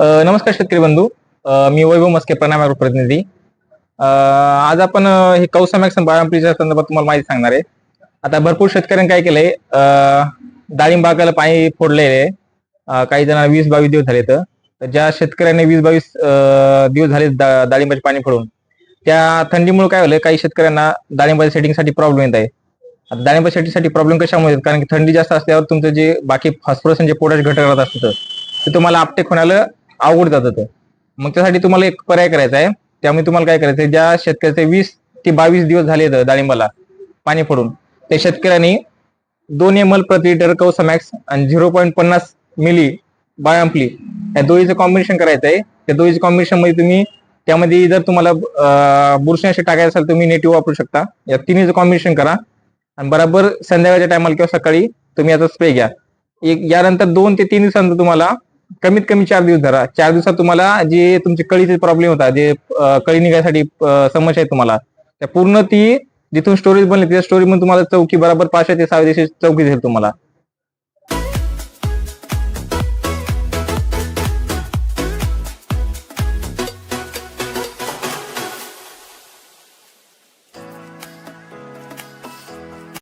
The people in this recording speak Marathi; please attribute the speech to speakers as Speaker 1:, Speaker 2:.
Speaker 1: नमस्कार शेतकरी बंधू. मी वैभव मस्के प्रणाम प्रतिनिधी. आज आपण हे कौसमॅक्स बाळांपरीच्या संदर्भात तुम्हाला माहिती सांगणार आहे. आता भरपूर शेतकऱ्यांनी काय केलंय अ, डाळिंब बागाला पाणी फोडलेले आहे. काही जणांना वीस बावीस दिवस झाले तर ज्या शेतकऱ्यांनी वीस बावीस दिवस झाले डाळिंबाचे पाणी फोडून त्या थंडीमुळे काय होलं काही शेतकऱ्यांना डाळिंबाच्या सेटिंगसाठी प्रॉब्लेम येत आहे. आता डाळिंबा सेटिंगसाठी प्रॉब्लेम कशामुळे कारण की थंडी जास्त असल्यावर तुमचं जे बाकी फॉस्फरस जे पोटॅश घटक राहत असतं ते तुम्हाला आपटेक होण्याला अवघड जातं होतं मग त्यासाठी तुम्हाला एक पर्याय करायचा आहे. त्यामुळे तुम्हाला काय करायचं आहे ज्या शेतकऱ्याचे वीस ते बावीस दिवस झाले आहेत डाळिंबाला पाणी फोडून त्या शेतकऱ्यांनी दोन एम एल प्रति लिटर कौसमॅक्स आणि झिरो पॉईंट पन्नास मिली बाळांपली या दोळीचं कॉम्बिनेशन करायचं आहे. त्या दोन्हीचं कॉम्बिनेशनमध्ये तुम्ही त्यामध्ये जर तुम्हाला बुरशी बुरशीनाशक टाकायचं असेल तर तुम्ही नेटिव्ह वापरू शकता. या तिन्हीचं कॉम्बिनेशन करा. आणि बरोबर संध्याकाळच्या टायमाला किंवा सकाळी तुम्ही याचा स्प्रे घ्या. एक यानंतर दोन ते तीन दिवसानंतर तुम्हाला कमीत कमी चार दिवस धरा. चार दिवसात तुम्हाला जे तुमचे कळीचे प्रॉब्लेम होता जे कळी निघायसाठी समस्या आहे तुम्हाला त्या पूर्ण ती जिथून स्टोरेज बनली त्या स्टोरेजमध्ये तुम्हाला चौकी बरोबर पाचशे ते सहा दिवशी चौकी देईल तुम्हाला.